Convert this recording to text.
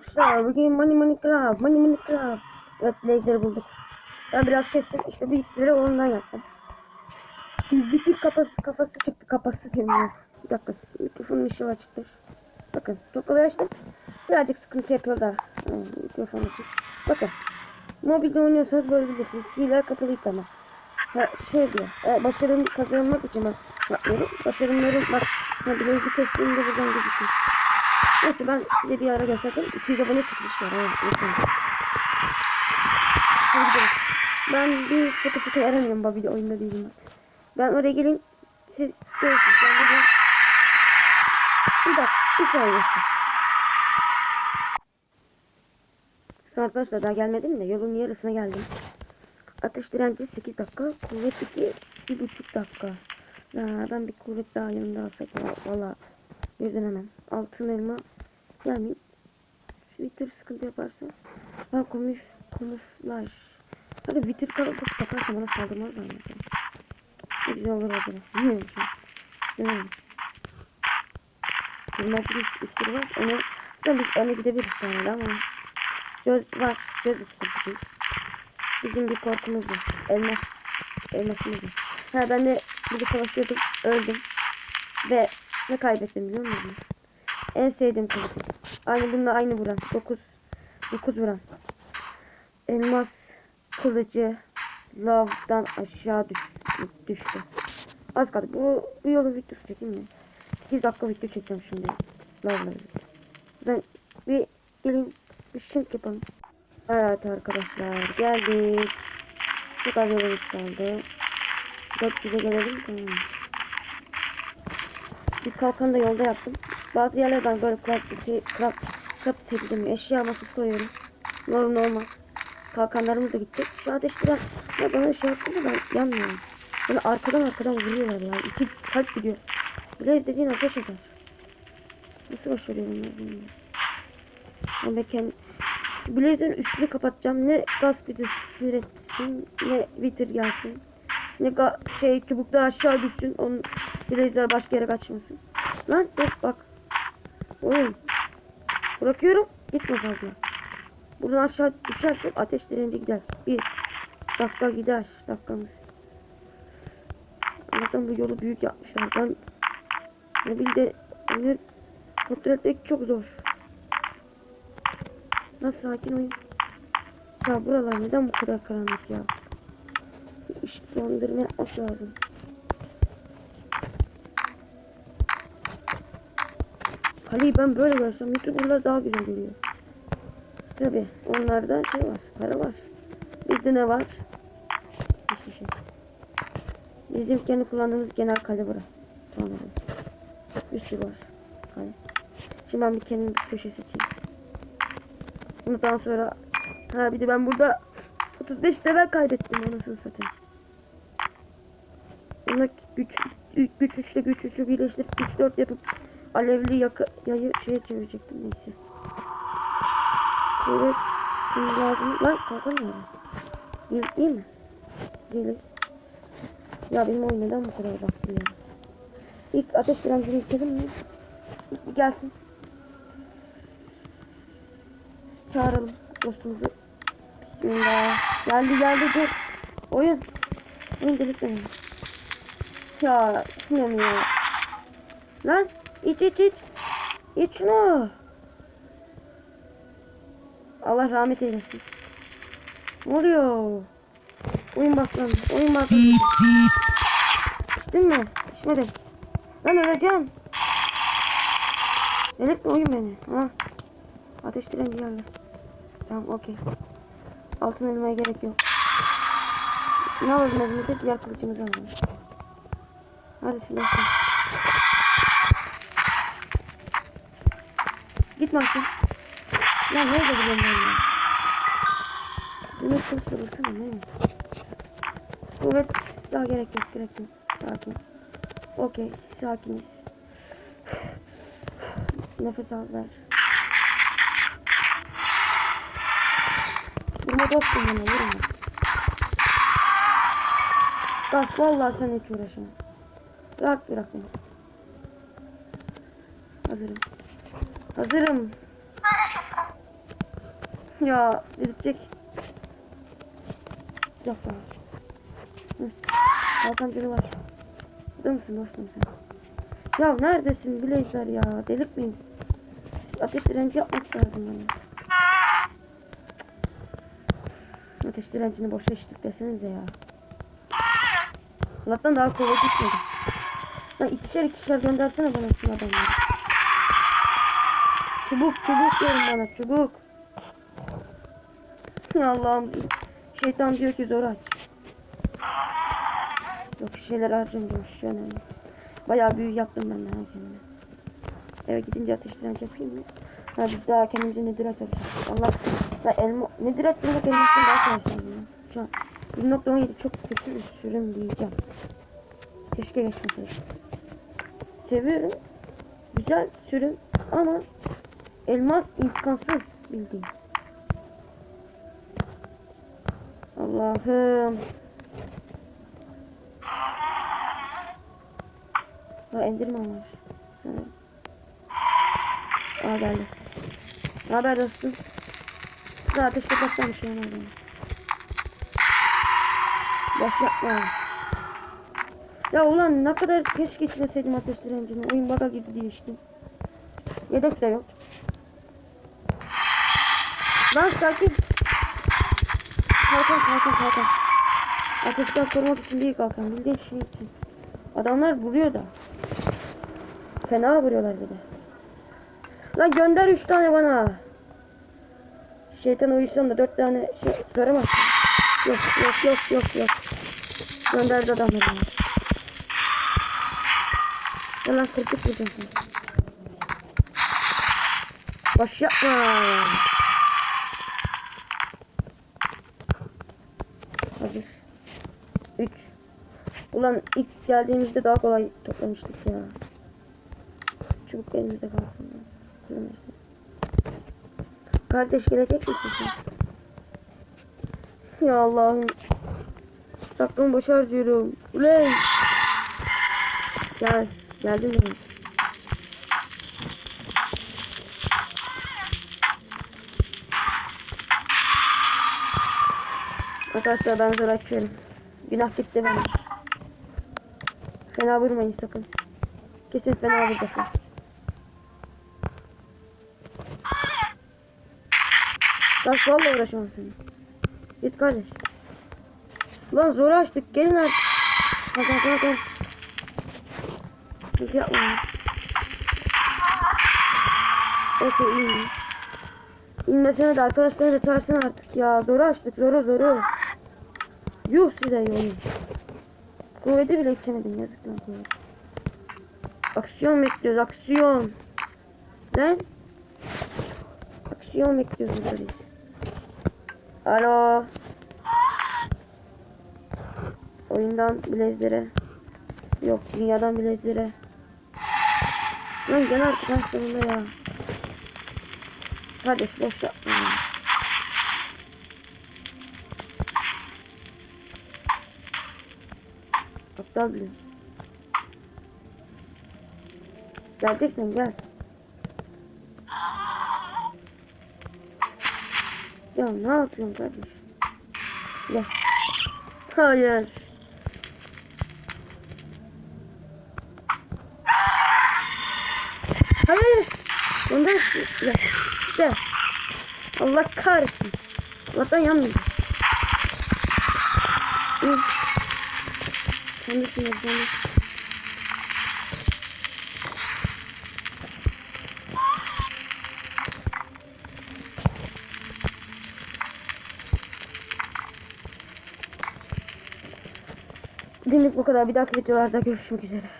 arkadaşlar bugün Money Money Craft, Money Money Craft. Evet laser'ı bulduk. Ben biraz kestim işte ikisini ondan yaptım. Bir kafası kafası çıktı kafası diyorum. Bir dakika mikrofonun ışığı açıktır. Bakın kolay açtım. Birazcık sıkıntı yapıyor da ha, mikrofon açık. Bakın mobilde oynuyorsanız böyle bilirsiniz. Hileler kapalı ama. Ha, şey diyor. E, başarım kazanmak için bak. Bakıyorum. Başarımlarım bak. Ha, bilezik kestiğimde buradan gözüküyor. Neyse ben size bir ara göstereceğim. 200 abone çıkmış var. Evet. Ben bir foto foto aramıyorum Bobby'de oyunda değilim ben. Oraya geleyim. Siz görürsünüz. Ben geliyorum. Bir dakika. Bir saniye. Sonra arkadaşlar daha gelmedim de yolun yarısına geldim. Ateş direnci 8 dakika. Kuvvet 2 1,5 dakika. Ya ben bir kuvvet daha yanında alsak valla birden hemen. Altın elma yani Twitter sıkıntı yaparsa ben komüf komuflaj Hadi Twitter kafası takarsa bana saldırmazlar mı? Ne güzel olur acaba. Bilmiyorum an. Bilmiyorum. Bilmez bir iksiri var. Onu size biz öne gidebiliriz sonra ama göz var. Göz sıkıntı değil. Bizim bir korkumuz var. Elmas. Elmasımız var. Ha ben de burada savaşıyordum. Öldüm. Ve ne kaybettim biliyor musun? En sevdiğim kılıç. Aynı bununla aynı vuran. 9 9 vuran. Elmas kılıcı lavdan aşağı düş, düştü. Az kaldı. Bu, bu yolun videosu çekeyim mi? 8 dakika video çekeceğim şimdi. Lavla Ben bir gelin bir şink yapalım. Evet arkadaşlar geldik. Çok az yolumuz kaldı. 400'e gelelim tamam. Bir kalkan da yolda yaptım. Bazı yerlerden böyle craft craft craft edildim. Eşya masası koyuyorum. Normal olmaz. Kalkanlarımız da gidecek. Şu ateştiren ya bana şey yaptı da ben yanmıyorum. Bana arkadan arkadan vuruyorlar ya. İki kalp gidiyor. Blaze dediğin ateş eder. Nasıl başarıyorum ben bilmiyorum. Ben de kendi... Blaze'in üstünü kapatacağım. Ne gaz bizi sinir etsin. Ne bitir gelsin. Ne şey çubuklar aşağı düşsün. Onun Blaze'ler başka yere kaçmasın. Lan dur bak. Oğlum. Bırakıyorum. Gitme fazla. Buradan aşağı düşersek ateş direnci gider. Bir dakika gider dakikamız. Allah'tan bu yolu büyük yapmışlar. Ben mobilde onu kontrol etmek çok zor. Nasıl sakin oyun? Ya buralar neden bu kadar karanlık ya? Işıklandırma yapmak lazım. Kaleyi ben böyle görsem YouTuber'lar daha güzel geliyor. Tabi onlarda şey var, para var. Bizde ne var? Hiçbir şey. Bizim kendi kullandığımız genel kale. Tamam. Bir sürü var. Kale. Şimdi ben bir kendim bir köşe seçeyim. Bundan sonra ha bir de ben burada 35 level kaybettim anasını satayım. Buna güç güç üçle güç üçü birleştirip güç dört yapıp alevli yakı yayı şeye çevirecektim neyse. Evet. Şimdi lazım. Lan kalkamıyorum. Değil, değil mi? Değil. Ya benim oyun neden bu kadar baktı ya? İlk ateş direncini içelim mi? İlk gelsin. Çağıralım dostumuzu. Bismillah. Geldi geldi dur. Oyun. Oyun delik. Ya şunu ya. Lan iç iç iç. İç şunu. Allah rahmet eylesin. Ne oluyor? Oyun başlandı. Oyun başlandı. İçtin mi? İçmedim. Ben öleceğim. Delirtme oyun beni. Ha. Ateş direnci geldi. Tamam okey. Altın elmaya gerek yok. Ne alalım elimizde? Diğer kılıcımızı alalım. Hadi silahsın. Git Mahsun. Ya nerede ben ya? Demek kılıç vurursana ne? Evet daha gerek yok gerek yok. Sakin. Okey sakiniz. Nefes al ver. Vurma dostum bana vurma. Bak vallahi sen hiç uğraşamam. Bırak bırak beni. Hazırım. Hazırım. Ya delirtecek. Yok var. Hı. Kalkancını var. Burada mısın dostum sen? Ya neredesin Blazer ya? Delirtmeyin. Ateş direnci yapmak lazım bana. Ateş direncini boşa içtik desenize ya. Allah'tan daha kolay gitmedi. Lan ikişer ikişer göndersene bana şu adamları. Çubuk çubuk diyorum bana çubuk. Allah'ım şeytan diyor ki zor aç. Yok şişeler harcamayacağım şu önemli. Bayağı büyü yaptım ben daha kendime. Eve gidince ateş direnci yapayım mı? Ha biz daha kendimize nedir atacağız. Allah da elma nedir atmak elmasından daha sandım ya. Şu an 1.17 çok kötü bir sürüm diyeceğim. Keşke geçmeseydim. Seviyorum. Güzel sürüm ama elmas imkansız bildiğin. Allah'ım. Ha endirmem var. Sanırım. Aa geldi. Ne haber dostum? Sana ateşte kaçlamış ya nereden? Boş yapma. Ya ulan ne kadar keşke geçmeseydim ateş direncini. Oyun baga gibi diye içtim. Yedek de yok. Lan sakin. Kalkan kalkan kalkan. Ateşten korumak için değil kalkan. Bildiğin şey için. Adamlar vuruyor da. Fena vuruyorlar bir de. Lan gönder 3 tane bana. Şeytan uyusam da 4 tane şey soramazsın. Yok yok yok yok yok. Gönderdi adamları. Ya lan kırpık vuracağım seni. Boş yapma. Hazır. 3. Ulan ilk geldiğimizde daha kolay toplamıştık ya. Çubuk elimizde kalsın. Kardeş gelecek misin? Ya Allah'ım. Dakikamı boş harcıyorum. Ulan. Gel. Geldim benim. Arkadaşlar ben zor açıyorum. Günah gitti benim. Fena vurmayın sakın. Kesin fena vuracaklar. Bak vallahi uğraşamam senin. Git kardeş. Lan zor açtık. Gelin artık. Hadi hadi hadi. Hiç yapma. Okey iyi. İnmesene de arkadaşlarını da çağırsın artık ya. Zoru açtık. Zoru zoru. Yuh size yolu. Kuvveti bile içemedim. Yazık lan kuvvet. Aksiyon bekliyoruz. Aksiyon. Lan. Aksiyon bekliyoruz biz. Alo. Oyundan bilezlere. Yok dünyadan bilezlere. Lan gel artık sonunda ya. Kardeş boş yapma ya. Aptal bilez. Geleceksen gel. Ya ne yapıyorsun kardeş? Gel. Hayır. Hayır. Ondan gel. Gel. Allah kahretsin. Allah'tan yanmıyor. Sen de sen de. Bugünlük bu kadar. Bir dahaki videolarda görüşmek üzere.